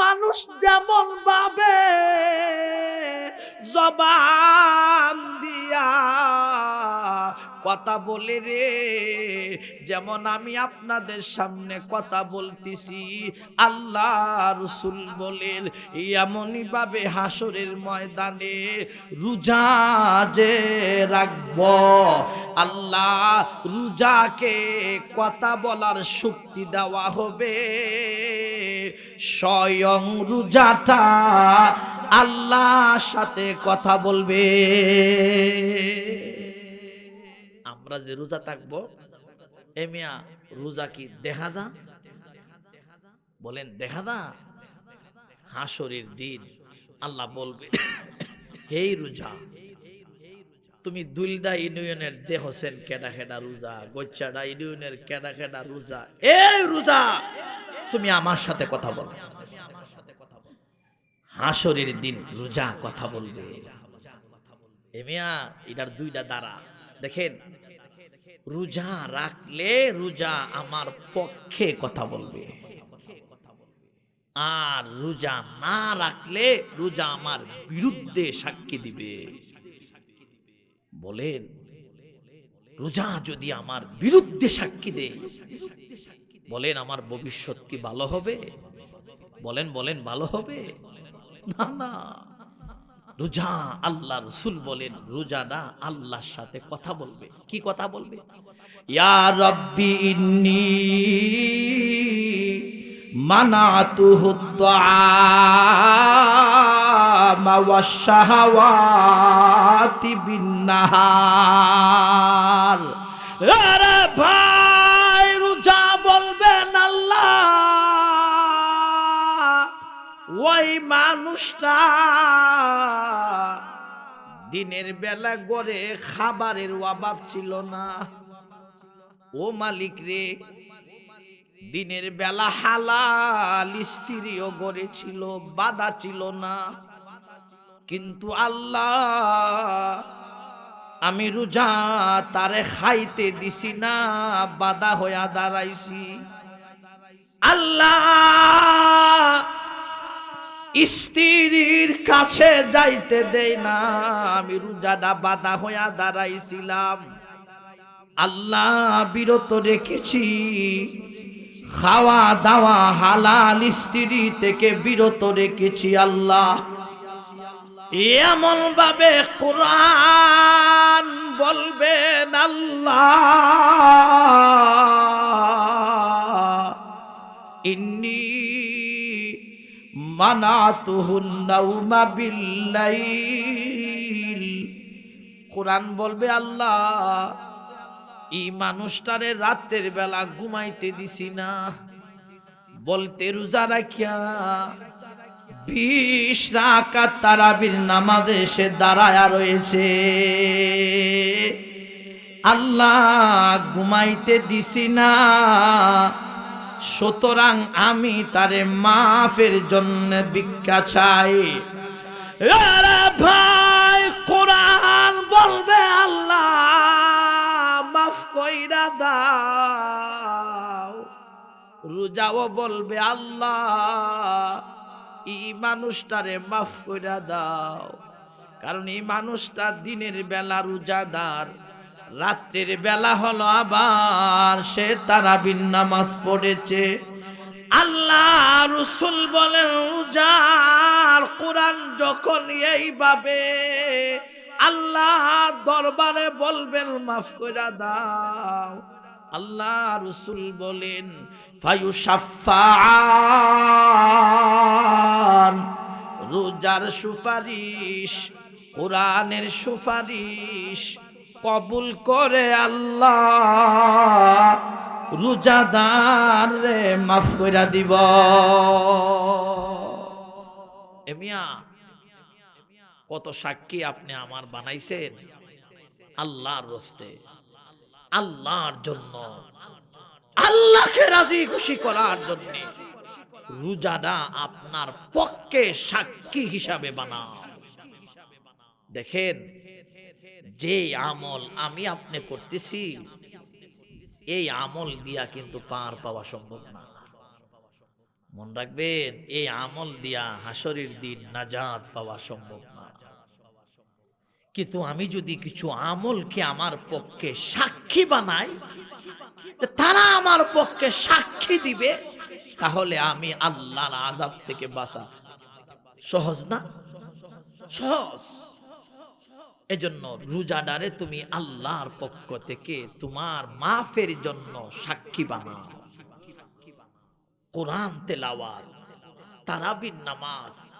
মানুষ যেমন ভাবে, জবান দিয়া কথা বলে রে। যেমন আমি আপনাদের সামনে কথা বলতেছি, আল্লাহ রসুল বলেন, এমনই ভাবে হাসরের ময়দানে রোজা যে রাখব, আল্লাহ রোজাকে কথা বলার শক্তি দেওয়া হবে। স্বয়ং রোজাটা আল্লাহর সাথে কথা বলবে। আমরা যে রোজা থাকব, এ মিয়া, রোজা কি দেখা দা? বলেন, দেখা দা? হাসরের দিন আল্লাহ বলবে, হেই রোজা, তুমি দুলদা ইউনিয়নের দেহ হোসেন কেডা কেডা রোজা গোচ্চাডা ইউনিয়নের কেডা কেডা রোজা। এই রোজা তুমি আমার সাথে কথা বলো। হাসরের দিন রোজা কথা বলবে। এটার দুইটা দ্বারা। দেখেন, রোজা রাখলে রোজা আমার পক্ষে কথা বলবে। আর রোজা না রাখলে রোজা আমার বিরুদ্ধে সাক্ষী দিবে। বলেন, রোজা যদি আমার বিরুদ্ধে সাক্ষী দেয় বলেন, আমার ভবিষ্যৎ কি ভালো হবে? বলেন বলেন, ভালো হবে? না না। রোজা, আল্লাহ রসুল বলেন রোজাটা আল্লাহর সাথে কথা বলবে। কি কথা বলবে? ইয়া রব্বি ইন্নি মানাতুহু তাআমা ওয়াশ মানুষটা দিনের বেলা গড়ে খাবারের অভাব ছিল না। ও মালিক রে, দিনের বেলা হালাল স্ত্রীও গড়েছিল বাধা ছিল না। কিন্তু আল্লাহ, আমি রোজা তারে খাইতে দিছি না, বাধা হইয়া দাঁড়াইছি। আল্লাহ স্ত্রীর কাছে যাইতে দেই না। আমি রোজাটা বাধা হইয়া দাঁড়াইছিলাম। আল্লাহ বিরত রেখেছি। খাওয়া দাওয়া হালাল স্ত্রী থেকে বিরত রেখেছি আল্লাহ। এমন ভাবে কোরআন বলবেন আল্লাহ। ইন্নি মানাতুহুন নাউমা বিল্লাইল। কোরআন বলবে, আল্লাহ, এই মানুষটারে রাতের বেলা ঘুমাইতে দিছি না। বলতে রোজা রাখিয়া বিশ রাকাত তারাবির নামাজে সে দাঁড়ায়া রয়েছে। আল্লাহ, ঘুমাইতে দিছি না। সুতরাং আমি তারে মাফের জন্য ভিক্ষা চাই। ভাই, কোরআন বলবে আল্লাহ, মাফ কইরা দাও। রোজাও বলবে আল্লাহ, এই মানুষটারে মাফ কইরা দাও। কারণ এই মানুষটা দিনের বেলা রোজাদার। রাত্রের বেলা হলো আবার, সে তারাবিন নামাজ পড়েছে। আল্লাহ রসুল বলেন রোজার কোরআন যখন এইভাবে আল্লাহ দরবারে বলবেন, মাফ করে দাও। আল্লাহ রসুল বলেন ফায়ু সাফান রোজার সুপারিশ, কোরআনের সুপারিশ কবুল করে আল্লাহ, রোজাদার রে মাফ করে দিব। এমিয়া কত সাক্ষী আপনি আমার বানাইছেন? আল্লাহর রস্তে, আল্লাহর জন্য। আল্লাহকে রাজি খুশি করার জন্য রোজাটা আপনার পক্ষে সাক্ষী হিসাবে বানাও। দেখেন যে আমল আমি আপনি করতেছি, এই আমল দিয়া কিন্তু পার পাওয়া সম্ভব না। মন রাখবেন, এই আমল দিয়া হাসরের দিন নাজাদ পাওয়া সম্ভব না। কিন্তু আমি যদি কিছু আমলকে আমার পক্ষে সাক্ষী বানাই, তারা আমার পক্ষে সাক্ষী দিবে, তাহলে আমি আল্লাহর আজাব থেকে বাঁচা সহজ না? সহজ। এজন্য রোজাদারে তুমি আল্লাহর পক্ষ থেকে তোমার মাফের জন্য সাক্ষী বানাও। কোরআন তেলাওয়াত তারাবির নামাজ,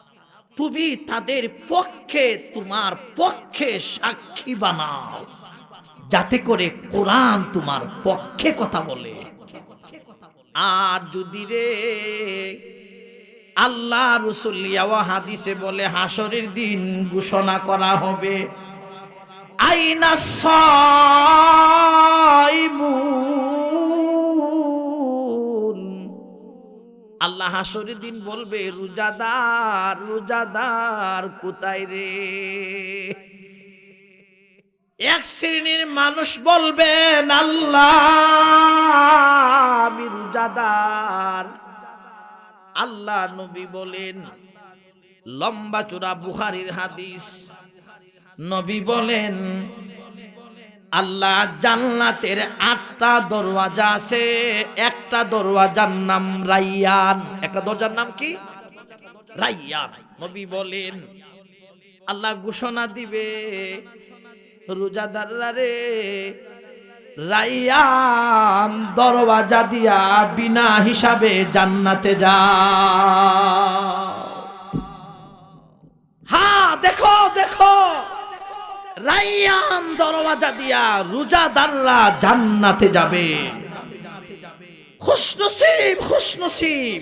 তুমি তাদের পক্ষে, তোমার পক্ষে সাক্ষী বানাও। যাতে করে কোরআন তোমার পক্ষে কথা বলে। আর যদি রে আল্লাহ রসুলিয়া হাদিসে বলে হাসরের দিন ঘোষণা করা হবে। আইনা সাইমুন। আল্লাহ হাসরের দিন বলবে, রোজাদার রোজাদার, কোথায় রে? এক শ্রেণির মানুষ বলবেন, আল্লাহ, আমি রোজাদার। আল্লাহ নবী বলেন, লম্বা চূড়া বুখারির হাদিস। নবী বলেন, আল্লাহ জান্নাতের আটটা দরওয়াজা আছে, একটা দরওয়াজার নাম রাইয়ান। একটা দরজার নাম কি? রাইয়ান। নবী বলেন, আল্লাহ ঘোষণা দিবে, রোজাদাররা রে, রাইয়ান দরওয়াজা দিয়া বিনা হিসাবে জান্নাতে যা। হ্যাঁ দেখো দেখো। রাইয়ান দরওয়াজা দিয়া রোজাদাররা জান্নাতে যাবে। খুশনসিব খুশনসিব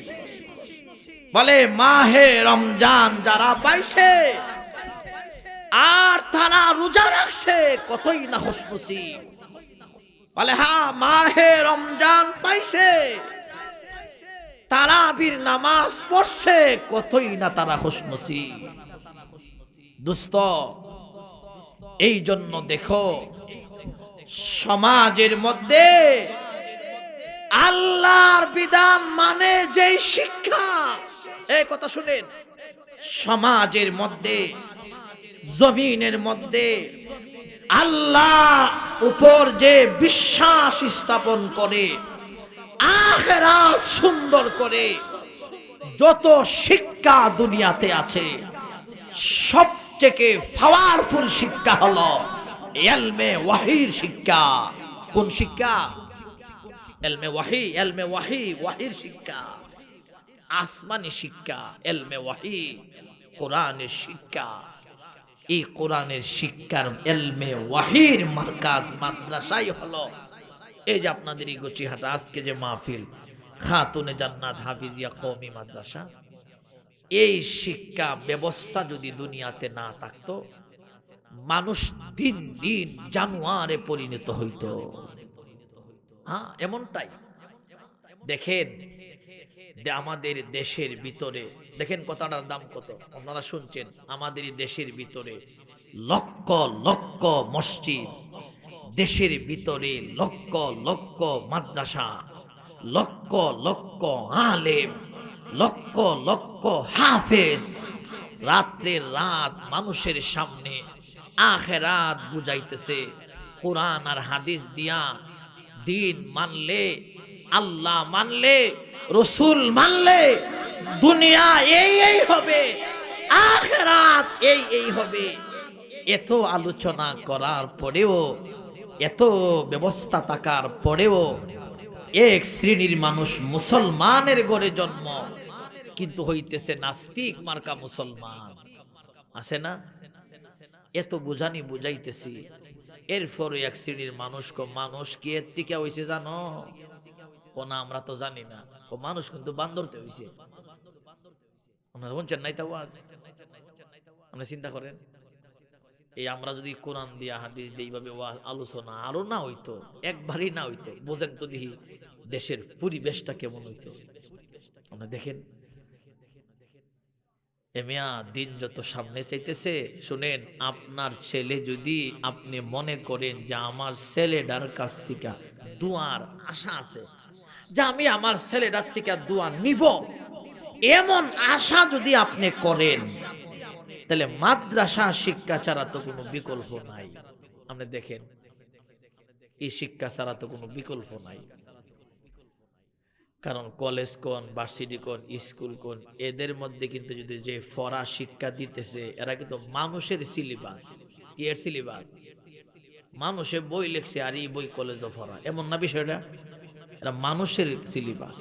বলে, মাহে রমজান যারা পাইছে, আর তারা রোজা রাখছে, কতই না খুশনসিব বলে হ্যাঁ মাহে রমজান পাইছে, তারাবির নামাজ পড়ছে, কতই না তারা খুশনসিব দুস্ত এই জন্য দেখো, সমাজের মধ্যে আল্লাহর বিধান মানে যেই শিক্ষা। এই কথা শুনেন, সমাজের মধ্যে, জমিনের মধ্যে আল্লাহ উপর যে বিশ্বাস স্থাপন করে, আখেরাত সুন্দর করে, যত শিক্ষা দুনিয়াতে আছে সবথেকে পাওয়ারফুল শিক্ষা হলো এলমে ওয়াহির শিক্ষা। কোন শিক্ষা? এলমে ওয়াহি এলমে ওয়াহি, ওয়াহির শিক্ষা। আসমানি শিক্ষা, এলমে ওয়াহি, কোরআনের শিক্ষা। এই কোরআনের শিক্ষার এলমে ওয়াহির মার্কাজ মাদ্রাসাই হলো। এই যে আপনাদের এই গচিহাটা, আজকে যে মাহফিল, খাতুনে জান্নাত হাফিজিয়া কওমি মাদ্রাসা। এই শিক্ষা ব্যবস্থা যদি দুনিয়াতে না থাকতো, মানুষ দিন দিন জানুয়ারে পরিণত হইতো। হ্যাঁ এমনটাই। দেখেন আমাদের দেশের ভিতরে, দেখেন কথাটার দাম কত? আপনারা শুনছেন, আমাদের দেশের ভিতরে লক্ষ লক্ষ মসজিদ, দেশের ভিতরে লক্ষ লক্ষ মাদ্রাসা, লক্ষ লক্ষ আলেম লক্ষ লক্ষ হাফেজ। রাত্রে রাত মানুষের সামনে আখেরাত বুঝাইতেছে, কোরআন আর হাদিস দিয়া দিন মানলে, আল্লাহ মানলে, রসুল মানলে, দুনিয়া এই এই হবে, আখেরাত এই এই হবে। এত আলোচনা করার পরেও, এত ব্যবস্থা থাকার পরেও এক শ্রেণির মানুষ মুসলমানের ঘরে জন্ম। কিন্তু হইতেছে নাস্তিক মার্কা মুসলমান। আছে না? এত বুঝানি বুঝাইতেছি। এরপরে এক শ্রেণির মানুষ কো মানুষ কি এর থেকে হয়েছে জানো? ও না, আমরা তো জানি না। ও মানুষ কিন্তু বান্দরতে হয়েছে আপনারা শুনছেন নাই চিন্তা করেন। এই আমরা যদি কোরআন দিয়া, হাদিস দিয়ে এইভাবে আলোচনা আরও না হইতো, একবারই না হইতো, বোঝেন তো দেখি দেশের পরিবেশটা কেমন হইতো। আপনি দেখেন এমিয়া দিন যত সামনে চাইতেছে, শুনেন, আপনার ছেলে যদি আপনি মনে করেন যে আমার ছেলেটার কাছ থেকে দুয়ার আশা আছে, যে আমি আমার ছেলেটার থেকে দুয়া নিব, এমন আশা যদি আপনি করেন, তাহলে মাদ্রাসা শিক্ষা ছাড়া তো কোনো বিকল্প নাই। আপনি দেখেন, এই শিক্ষা ছাড়া তো কোনো বিকল্প নাই। কারণ কলেজ কোন ভার্সিটি কোন স্কুল কোন, এদের মধ্যে কিন্তু যদি যে ফরা শিক্ষা দিতেছে, এরা কিন্তু মানুষের সিলেবাস এর সিলেবাস মানুষে বই লিখছে আর এই বই কলেজে ফরা এমন না বিষয়টা? এরা মানুষের সিলেবাস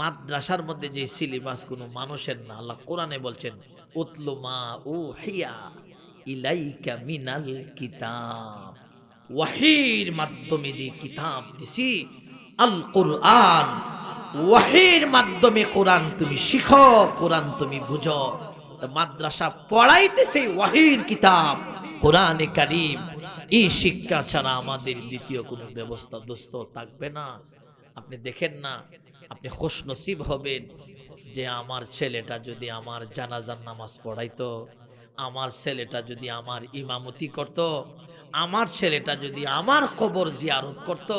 মাদ্রাসার মধ্যে যে সিলেবাস কোনো মানুষের না, আল্লাহ কোরআনে বলছেন উতলুমা ও হিয়া ইলাইকা মিনাল কিতাব। ওয়াহির মাধ্যমে যে কিতাব দিছি আল কোরআন ওয়াহির মাধ্যমে কোরআন তুমি শিখো, কোরআন তুমি বুঝো। মাদ্রাসা পড়াইতেছে ওয়াহির কিতাব, কোরআনে কারিম। এই শিক্ষা ছাড়া আমাদের দ্বিতীয় কোনো ব্যবস্থা দোস্ত থাকবে না। আপনি দেখেন না, আপনি খুশ নসিব হবেন যে আমার ছেলেটা যদি আমার জানাজার নামাজ পড়াইতো, আমার ছেলেটা যদি আমার ইমামতি করত, আমার ছেলেটা যদি আমার কবর জিয়ারত করত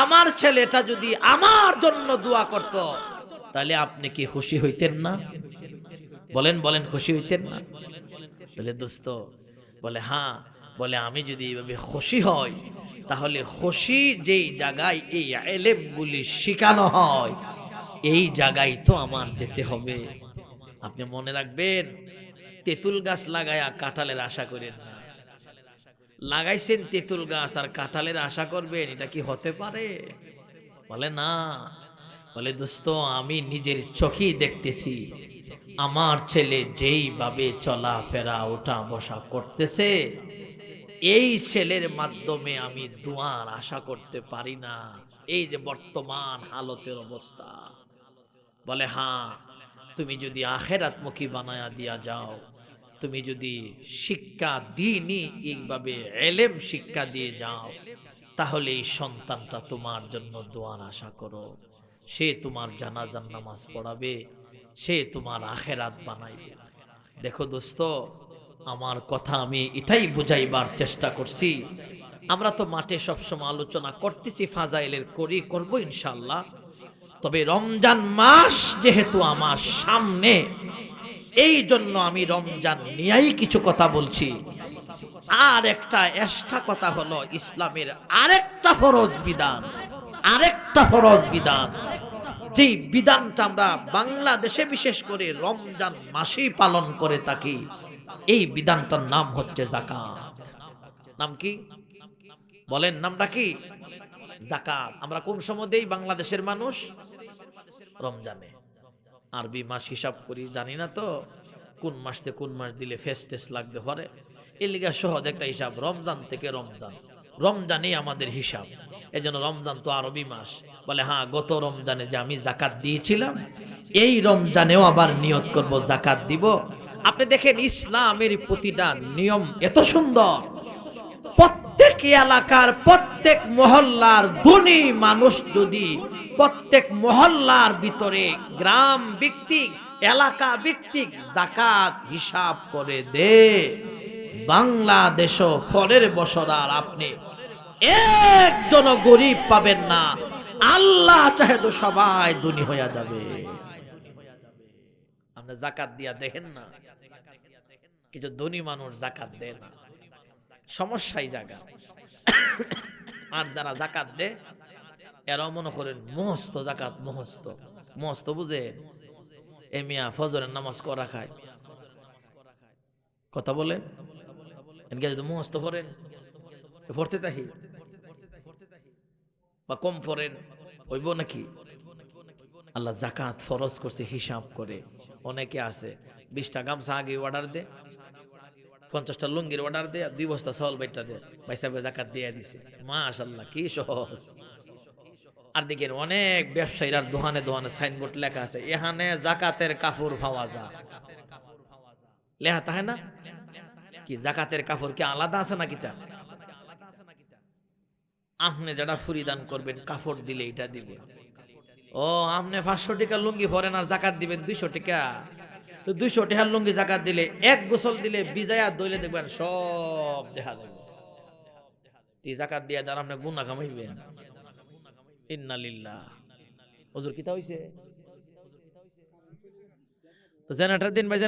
আমার ছেলেটা যদি আমার জন্য দোয়া করত, তাহলে আপনি কি খুশি হইতেন না? বলেন বলেন, খুশি হইতেন না? তাহলে দোস্ত, বলে হ্যাঁ। বলে, আমি যদি এইভাবে খুশি হই, তাহলে খুশি যেই জায়গায় এই এলেমগুলি শেখানো হয়, এই জায়গায় তো আমার যেতে হবে। আপনি মনে রাখবেন, তেঁতুল গাছ লাগায়া কাঁঠালের আশা করেন না। লাগাইছেন তেঁতুল গাছ আর কাঁঠালের আশা করবেন, এটা কি হতে পারে? বলে, না। বলে, দোস্ত, আমি নিজের চোখেই দেখতেছি। আমার ছেলে যেইভাবে চলাফেরা ওঠা বসা করতেছে, এই ছেলের মাধ্যমে আমি দুয়ার আশা করতে পারি না। এই যে বর্তমান হালতের অবস্থা। বলে হ্যাঁ তুমি যদি আখেরাতমুখী বানায়া দিয়া যাও তুমি যদি শিক্ষা দিনই এইভাবে এলেম শিক্ষা দিয়ে যাও, তাহলে এই সন্তানটা তোমার জন্য দোয়ার আশা করো। সে তোমার জানাজান নামাজ পড়াবে, সে তোমার আখেরাত বানাইবে। দেখো দোস্ত, আমার কথা আমি এটাই বুঝাইবার চেষ্টা করছি। আমরা তো মাঠে সবসময় আলোচনা করতেছি, ফাজাইলের করি করব ইনশাল্লাহ তবে রমজান মাস যেহেতু আমার সামনে এই জন্য আমি রমজান নিয়েই কিছু কথা বলছি। আর একটা এক্সট্রা কথা হলো ইসলামের আরেকটা ফরজ বিধান। আরেকটা ফরজ বিধান। যে বিধানটা আমরা বাংলাদেশে বিশেষ করে রমজান মাসেই পালন করে থাকি, এই বিধানটার নাম হচ্ছে জাকাত নাম কি? বলেন নামটা কি? জাকাত আমরা কোন সময় দেই বাংলাদেশের মানুষ? রমজানে। আরবি মাস হিসাব করি, জানি না তো কোন মাস থেকে কোন মাস দিলে ফেস টেস লাগতে পারে এর লিগা সহজ একটা হিসাব, রমজান থেকে রমজান। রমজানই আমাদের হিসাব। এই জন্য রমজান তো আরবি মাস। বলে হ্যাঁ গত রমজানে যে আমি জাকাত দিয়েছিলাম, এই রমজানেও আবার নিয়ত করব, জাকাত দিব। আপনি দেখেন ইসলামের প্রতিটা নিয়ম এত সুন্দর। প্রত্যেক এলাকার, প্রত্যেক মহল্লার ধনী মানুষ যদি প্রত্যেক মহল্লার ভিতরে গ্রাম ভিত্তিক, এলাকা ভিত্তিক জাকাত হিসাব করে দে। বাংলাদেশ ফলের বছর আর আপনি একজন গরিব পাবেন না। আল্লাহ চাহে তো সবাই ধনী হইয়া যাবে। আপনি জাকাত দিয়া দেখেন না? কিছু ধনী মানুষ জাকাত দেয় না। সমস্যাই জায়গা আর যারা জাকাত দেয়, এরাও মনে করেন মহস্ত জাকাত, মহস্ত। মহস্ত বুঝেন এ মিয়া ফজরের নামাজ করা খায়। কথা বলেন এনকে যদি মহস্ত পড়েন, পড়তে তাহি? বা কম পড়েন, হইব নাকি? আল্লাহ জাকাত ফরজ করছে, হিসাব করে। অনেকে আছে, বিশটা গামছা আগে অর্ডার দে পঞ্চাশটা লুঙ্গির অর্ডার দে আর দুই বস্তা চাউল বাইটা দে ভাই সাহেব জাকাত দিয়ে দিছে। মাশাল্লাহ কি সহজ। আর দেখেন অনেক ব্যবসায়ীরা দোকানে দোকানে সাইনবোর্ড লেখা আছে, এখানে জাকাতের কাপড় পাওয়া যায়। লেখা তাহে না? কি, জাকাতের কাপড় কি আলাদা আছে নাকি তা? আপনি যারা ফুরিদান করবেন, কাপড় দিলে এটা দিবে। ও, আপনি পাঁচশো টাকা লুঙ্গি পরেন আর জাকাত দিবেন দুইশো টাকা। তো দুইশো টেহার লুঙ্গি জাকাত দিলে, এক গোসল দিলে বিজায়া দইলে দেখবেন সব দেখা যাবে। জাকাত দিয়ে যারা আপনি গুণা কামাইবেন। ইন্নালিল্লাহ। হজুর, কিতা হইছে? তো জেনারেটার দিন ভাই